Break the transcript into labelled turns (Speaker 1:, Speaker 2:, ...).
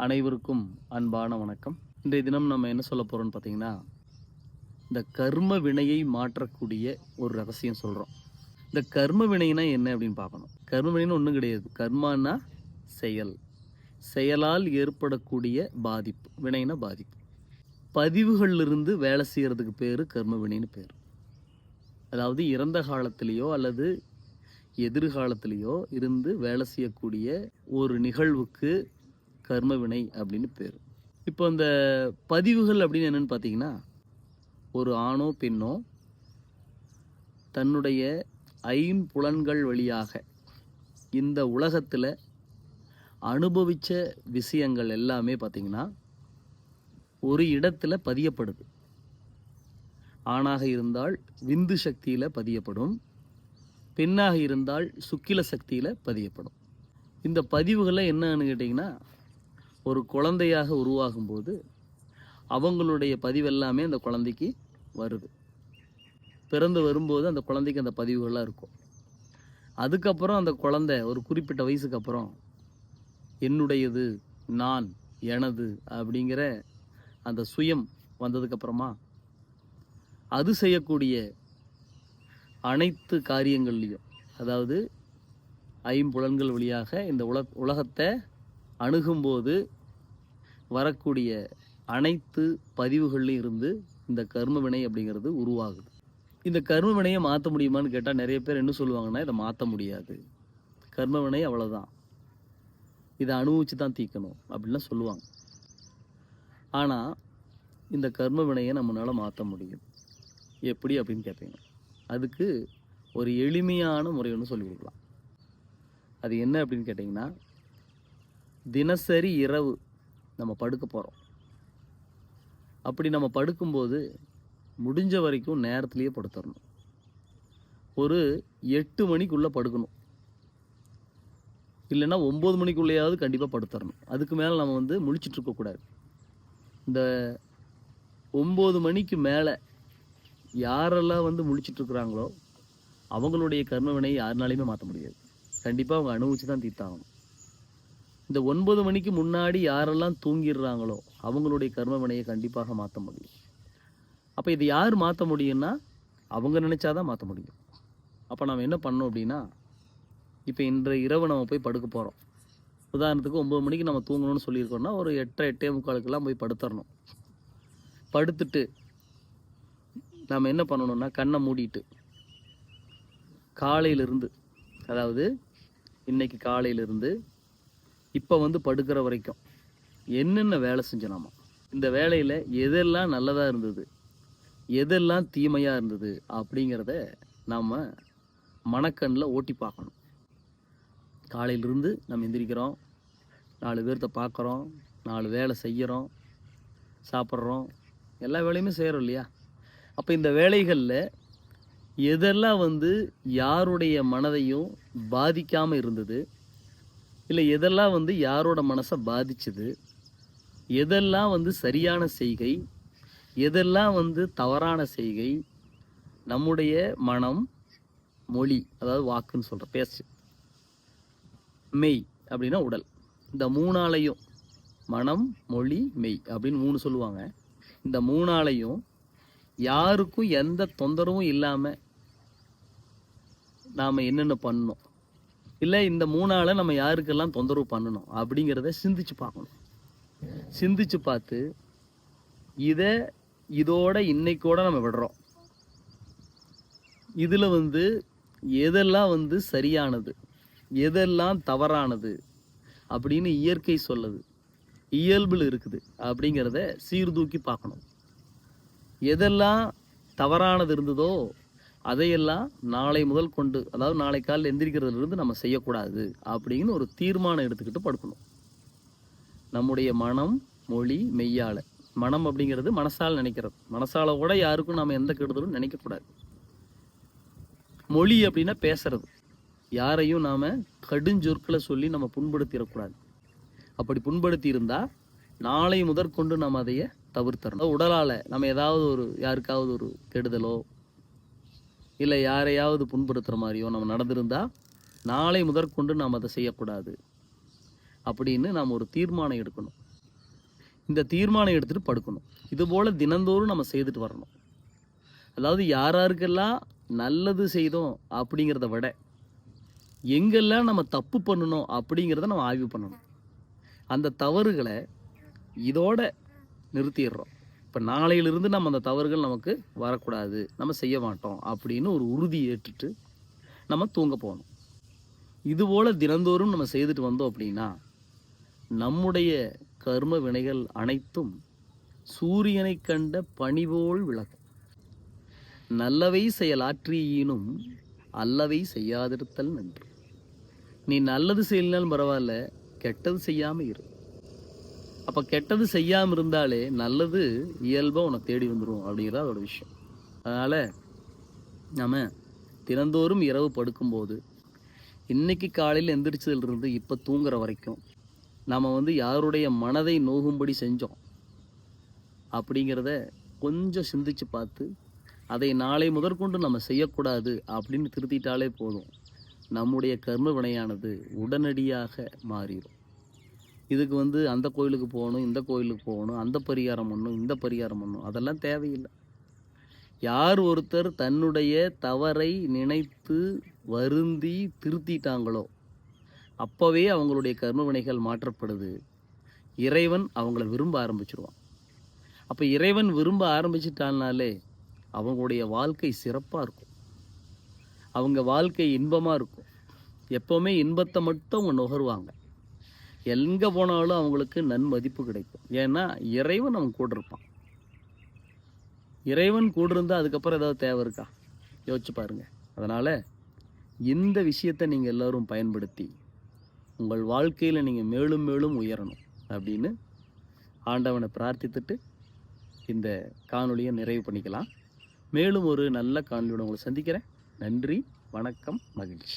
Speaker 1: அனைவருக்கும் அன்பான வணக்கம். இன்றைய தினம் நம்ம என்ன சொல்ல போகிறோம்னு பார்த்தீங்கன்னா இந்த கர்ம வினையை மாற்றக்கூடிய ஒரு ரகசியம் சொல்கிறோம் இந்த கர்ம வினைனா என்ன அப்படின்னு பார்க்கணும். கர்ம வினைன்னு ஒன்றும் கிடையாது. கர்மானா செயல். செயலால் ஏற்படக்கூடிய பாதிப்பு. வினைனா பாதிப்பு. பதிவுகளிலிருந்து வேலை செய்கிறதுக்கு பேர் கர்ம வினைன்னு பேர். அதாவது இறந்த காலத்திலேயோ அல்லது எதிர்காலத்திலேயோ இருந்து வேலை செய்யக்கூடிய ஒரு நிகழ்வுக்கு கர்ம வினை அப்படின்னு பேர். இப்போ இந்த பதிவுகள் அப்படின்னு என்னென்னு பார்த்தீங்கன்னா ஒரு ஆணோ பெண்ணோ தன்னுடைய ஐம்புலன்கள் வழியாக இந்த உலகத்தில் அனுபவித்த விஷயங்கள் எல்லாமே பார்த்தீங்கன்னா ஒரு இடத்துல பதியப்படுது. ஆணாக இருந்தால் விந்து சக்தியில் பதியப்படும். பெண்ணாக இருந்தால் சுக்கில சக்தியில் பதியப்படும். இந்த பதிவுகளை என்னன்னு கேட்டிங்கன்னா ஒரு குழந்தையாக உருவாகும்போது அவங்களுடைய பதிவெல்லாமே அந்த குழந்தைக்கு வருது. பிறந்து வரும்போது அந்த குழந்தைக்கு அந்த பதிவுகள்லாம் இருக்கும். அதுக்கப்புறம் அந்த குழந்தை ஒரு குறிப்பிட்ட வயசுக்கு அப்புறம் என்னுடையது நான் எனது அப்படிங்கிற அந்த சுயம் வந்ததுக்கப்புறமா அது செய்யக்கூடிய அனைத்து காரியங்கள்லையும் அதாவது ஐம்புலன்கள் வழியாக இந்த உல உலகத்தை அணுகும்போது வரக்கூடிய அனைத்து பதிவுகள்லையும் இருந்து இந்த கர்ம வினை அப்படிங்கிறது உருவாகுது. இந்த கர்ம வினையை மாற்ற முடியுமான்னு கேட்டால் நிறைய பேர் என்ன சொல்லுவாங்கன்னா இதை மாற்ற முடியாது. கர்ம வினை அவ்வளோதான் இதை அனுபவிச்சு தான் தீக்கணும் அப்படின்லாம் சொல்லுவாங்க. ஆனால் இந்த கர்ம வினையை நம்மளால் மாற்ற முடியும். எப்படி அப்படின்னு கேட்பீங்க அதுக்கு ஒரு எளிமையான முறை ஒன்று சொல்லி கொடுக்கலாம். அது என்ன அப்படின்னு கேட்டிங்கன்னா தினசரி இரவு நம்ம படுக்க போகிறோம் அப்படி நம்ம படுக்கும்போது முடிஞ்ச வரைக்கும் நேரத்துலேயே படுத்துடணும் ஒரு எட்டு மணிக்குள்ளே படுக்கணும். இல்லைன்னா ஒம்பது மணிக்குள்ளேயாவது கண்டிப்பாக படுத்துடணும் அதுக்கு மேலே நம்ம வந்து முழிச்சிட்ருக்கக்கூடாது இந்த ஒம்பது மணிக்கு மேலே யாரெல்லாம் வந்து முழிச்சிட்ருக்குறாங்களோ அவங்களுடைய கர்மவினை யாருனாலையுமே மாற்ற முடியாது. கண்டிப்பாக அவங்க அனுபவிச்சு தான் தீர்த்தாகணும். இந்த ஒன்பது மணிக்கு முன்னாடி யாரெல்லாம் தூங்கிடுறாங்களோ அவங்களுடைய கர்ம வினையை கண்டிப்பாக மாற்ற முடியும். அப்போ இது யார் மாற்ற முடியும்னா அவங்க நினைச்சாதான் மாற்ற முடியும். அப்போ நாம் என்ன பண்ணோம் அப்படின்னா இப்போ இன்றைய இரவு நம்ம போய் படுக்க போகிறோம் உதாரணத்துக்கு ஒம்பது மணிக்கு நம்ம தூங்கணும்னு சொல்லியிருக்கோம்னா ஒரு எட்டரை எட்டே முக்காலுக்கெல்லாம் போய் படுத்துடணும் படுத்துட்டு நாம் என்ன பண்ணணும்னா கண்ணை மூடிட்டு காலையிலிருந்து அதாவது இன்னைக்கு காலையிலிருந்து இப்போ வந்து படுக்கிற வரைக்கும் என்னென்ன வேலை செஞ்சோம் இந்த வேலையில் எதெல்லாம் நல்லதாக இருந்தது? எதெல்லாம் தீமையாக இருந்தது? அப்படிங்கிறத நாம் மனக்கண்ணில் ஓட்டி பார்க்கணும். காலையிலிருந்து நம்ம எந்திரிக்கிறோம். நாலு பேர்த்த பார்க்குறோம். நாலு வேலை செய்கிறோம் சாப்பிட்றோம். எல்லா வேலையுமே செய்கிறோம் இல்லையா? அப்போ இந்த வேலைகளில் எதெல்லாம் வந்து யாருடைய மனதையும் பாதிக்காமல் இருந்தது? இல்லை எதெல்லாம் வந்து யாரோட மனசை பாதிச்சுது? எதெல்லாம் வந்து சரியான செய்கை? எதெல்லாம் வந்து தவறான செய்கை? நம்முடைய மனம் மொழி அதாவது வாக்குன்னு சொல்கிற பேச்சு. மெய் அப்படின்னா உடல். இந்த மூணாலையும் மனம் மொழி மெய் அப்படின்னு மூணு சொல்லுவாங்க. இந்த மூணாலையும் யாருக்கும் எந்த தொந்தரவும் இல்லாமல் நாம் என்னென்ன பண்ணோம் இல்லை இந்த மூணால் நம்ம யாருக்கெல்லாம் தொந்தரவு பண்ணணும் அப்படிங்கிறத சிந்திச்சு பார்க்கணும். சிந்திச்சு பார்த்து இதை இதோட இன்னைக்கோட நம்ம விடுறோம். இதில் வந்து எதெல்லாம் வந்து சரியானது எதெல்லாம் தவறானது அப்படின்னு இயற்கை சொல்லுது. இயல்பில் இருக்குது அப்படிங்கிறத சீர்தூக்கி பார்க்கணும். எதெல்லாம் தவறானது இருந்ததோ அதையெல்லாம் நாளை முதல் கொண்டு அதாவது நாளை காலையில் எந்திரிக்கிறதுலேருந்து நம்ம செய்யக்கூடாது அப்படின்னு ஒரு தீர்மானம் எடுத்துக்கிட்டு படுக்கணும். நம்முடைய மனம் மொழி மெய்யால. மனம் அப்படிங்கிறது மனசால் நினைக்கிறது. மனசால கூட யாருக்கும் நம்ம எந்த கெடுதலும் நினைக்கக்கூடாது. மொழி அப்படின்னா பேசுறது. யாரையும் நாம் கடுஞ்சொற்களை சொல்லி நம்ம புண்படுத்திடக்கூடாது. அப்படி புண்படுத்தி இருந்தால் நாளை முதற்கொண்டு நம்ம அதைய தவிர்த்தரணும் உடலால் நம்ம ஏதாவது ஒரு யாருக்காவது ஒரு கெடுதலோ இல்லை யாரையாவது புண்படுத்துகிற மாதிரியோ நம்ம நடந்திருந்தால் நாளை முதற்கொண்டு நாம் அதை செய்யக்கூடாது. அப்படின்னு நாம் ஒரு தீர்மானம் எடுக்கணும். இந்த தீர்மானம் எடுத்துகிட்டு படுக்கணும். இதுபோல் தினந்தோறும் நம்ம செய்துட்டு வரணும். அதாவது யார் யாருக்கெல்லாம் நல்லது செய்தோம் அப்படிங்கிறத விட எங்கெல்லாம் நம்ம தப்பு பண்ணணும் அப்படிங்கிறத நம்ம ஆய்வு பண்ணணும். அந்த தவறுகளை இதோட நிறுத்திடுறோம். இப்போ நாளையிலிருந்து நம்ம அந்த தவறுகள் நமக்கு வரக்கூடாது. நம்ம செய்ய மாட்டோம் அப்படின்னு ஒரு உறுதி ஏற்றுட்டு நம்ம தூங்க போகணும். இதுபோல் தினந்தோறும் நம்ம செய்துட்டு வந்தோம் அப்படின்னா நம்முடைய கர்ம வினைகள் அனைத்தும் சூரியனை கண்ட பனிபோல் விளக்கும். நல்லவை செயலாற்றியினும் அல்லவை செய்யாதிருத்தல் நன்று. நீ நல்லது செய்யலனாலும் பரவாயில்ல கெட்டது செய்யாமல் இரு. அப்போ கெட்டது செய்யாமல் இருந்தாலே நல்லது இயல்பாக உன்னை தேடி வந்துடும் அப்படிங்கிறது அதோட விஷயம். அதனால் நம்ம தினந்தோறும் இரவு படுக்கும்போது இன்றைக்கி காலையில் எந்திரிச்சதுலேருந்து இப்போ தூங்குற வரைக்கும் நாம் வந்து யாருடைய மனதை நோகும்படி செஞ்சோம் அப்படிங்கிறத கொஞ்சம் சிந்திச்சு பார்த்து அதை நாளை முதற்கொண்டு நம்ம செய்யக்கூடாது அப்படின்னு திருத்திட்டாலே போதும். நம்முடைய கர்ம வினையானது உடனடியாக மாறிடும் இதுக்கு வந்து அந்த கோயிலுக்கு போகணும் இந்த கோயிலுக்கு போகணும் அந்த பரிகாரம் பண்ணும் இந்த பரிகாரம் பண்ணும் அதெல்லாம் தேவையில்லை. யார் ஒருத்தர் தன்னுடைய தவறை நினைத்து வருந்தி திருத்திட்டாங்களோ அப்போவே அவங்களுடைய கர்மவினைகள் மாற்றப்படுது. இறைவன் அவங்கள விரும்ப ஆரம்பிச்சிருவான். அப்போ இறைவன் விரும்ப ஆரம்பிச்சிட்டானாலே அவங்களுடைய வாழ்க்கை சிறப்பாக இருக்கும். அவங்க வாழ்க்கை இன்பமாக இருக்கும். எப்போவுமே இன்பத்தை மட்டும் அவங்க நுகருவாங்க. எங்கே போனாலும் அவங்களுக்கு நன்மதிப்பு கிடைக்கும். ஏன்னா இறைவன் அவன் கூட இருப்பான். இறைவன் கூட இருந்தால் அதுக்கப்புறம் ஏதாவது தேவை இருக்கா? யோசிச்சு பாருங்க. அதனால் இந்த விஷயத்தை நீங்கள் எல்லோரும் பயன்படுத்தி உங்கள் வாழ்க்கையில் நீங்கள் மேலும் மேலும் உயரணும் அப்படின்னு ஆண்டவனை பிரார்த்தித்துட்டு இந்த காணொலியை நிறைவு பண்ணிக்கலாம். மேலும் ஒரு நல்ல காணொலியோட உங்களை சந்திக்கிறேன். நன்றி வணக்கம் மகிழ்ச்சி.